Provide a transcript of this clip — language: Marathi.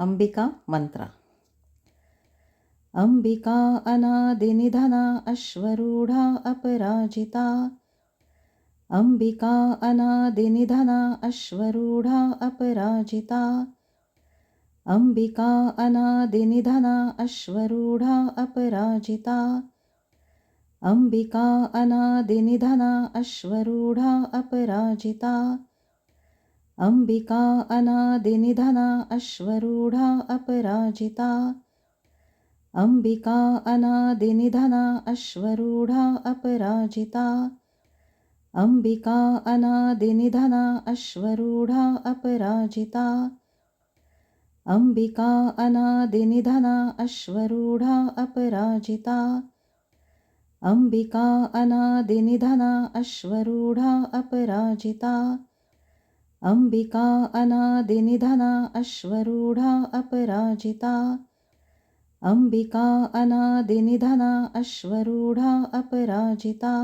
अंबिका मंत्र अंबिका अनादि निधना अश्वरूढ़ा अपराजिता अंबिका अनादि निधना अश्वरूढ़ा अपराजिता अंबिका अनादि निधना अश्वरूढ़ा अपराजिता अंबिका अनादि निधना अश्वरूढ़ा अपराजिता अम्बिका अनादिनिधना अश्वरूढा अपराजिता। अम्बिका अनादिनिधना अश्वरूढा अपराजिता। अम्बिका अनादिनिधना अश्वरूढा अपराजिता। अम्बिका अनादिनिधना अश्वरूढा अपराजिता। अम्बिका अनादिनिधना अश्वरूढा अपराजिता। अम्बिका अनादिनिधना अश्वरूढा अपराजिता। अम्बिका अनादिनिधना अश्वरूढा अपराजिता।